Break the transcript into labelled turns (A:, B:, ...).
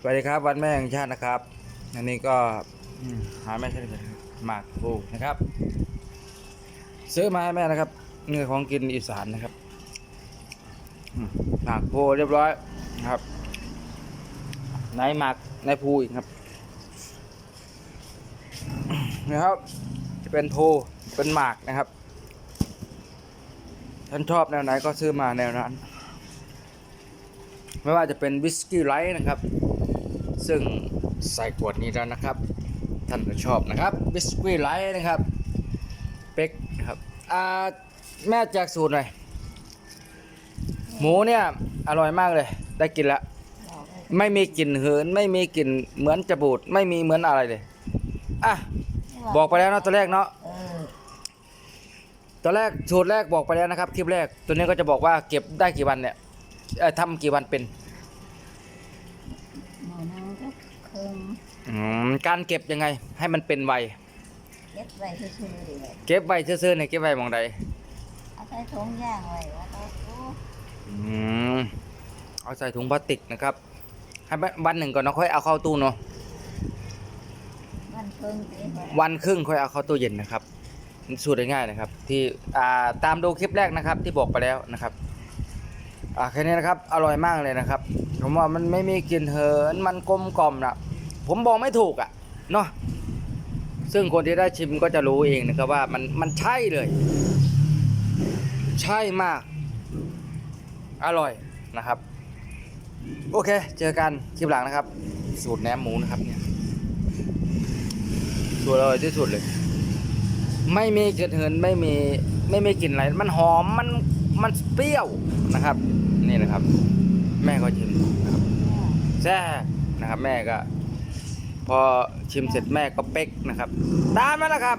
A: สวัสดีครับวันแม่แห่งชาตินะครับ อันนี้ก็หาแม่ใช่ไหมหมากปูนะครับ ซื้อมาให้แม่นะครับเนื้อของกินอีสานนะครับหมากปูเรียบร้อยนะครับในหมากในภูอีกครับนะครับ จะเป็นภูเป็นหมากนะครับท่านชอบแนวไหนก็ซื้อมาแนวนั้น ไม่ว่าจะเป็นวิสกี้ไลท์นะครับ ซึ่งใส่ขวดนี้แล้วนะครับ ท่านชอบนะครับวิสกี้ไลท์นะครับเป็กนะครับอ่าแม่แจกสูตรหน่อยหมูเนี่ยอร่อยมากเลย ได้กินแล้วไม่มีกลิ่นเหินไม่มีกลิ่นเหมือนจะบูดไม่มีเหมือนอะไรเลยอะบอกไปแล้วเนาะตัวแรกเนาะตอนแรกสูตรแรกบอกไปแล้วนะครับคลิปแรกตัวนี้ก็จะบอกว่าเก็บได้กี่วันเนี่ยทำกี่วันเป็น
B: คิง
A: อืมการเก็บยังไง ให้มันเป็นไว
B: เก็บไว้ซื่อๆเลย
A: เก็บไว้ซื่อๆเนี่ยเก็บไว้หมองใด
B: เอาใส่ถุงย่างไว้ว่าเราตู้
A: อืมเอาใส่ถุงพลาสติกนะครับ ให้วันหนึ่งก่อนเนาะค่อยเอาเข้าตู้เนาะ
B: มันเคิงตีไว้
A: วันครึ่งค่อยเอาเข้าตู้เย็นนะครับสูตรง่ายๆนะครับ ที่อ่าตามดูคลิปแรกนะครับ ที่บอกไปแล้วนะครับอ่าแค่นี้นะครับอร่อยมากเลยนะครับผมว่ามันไม่มีกลิ่นเหินมันกลมกล่อมนะ ผมบอกไม่ถูกอะเนาะซึ่งคนที่ได้ชิมก็จะรู้เองนะครับว่ามันมันใช่เลย ใช่มาก อร่อยนะครับ โอเค เจอกันคลิปหลังนะครับ สูตรแหนมหมูนะครับเนี่ยสูตรอร่อยที่สุดเลย ไม่มีกลิ่นเหินไม่มีไม่มีกลิ่นอะไรมันหอมมันมันเปรี้ยวนะครับ นี่นะครับ แม่ก็ชิมนะครับแซ่นะครับ แม่ก็ พอชิมเสร็จแม่ก็เป๊กนะครับ ตามมาแล้วครับ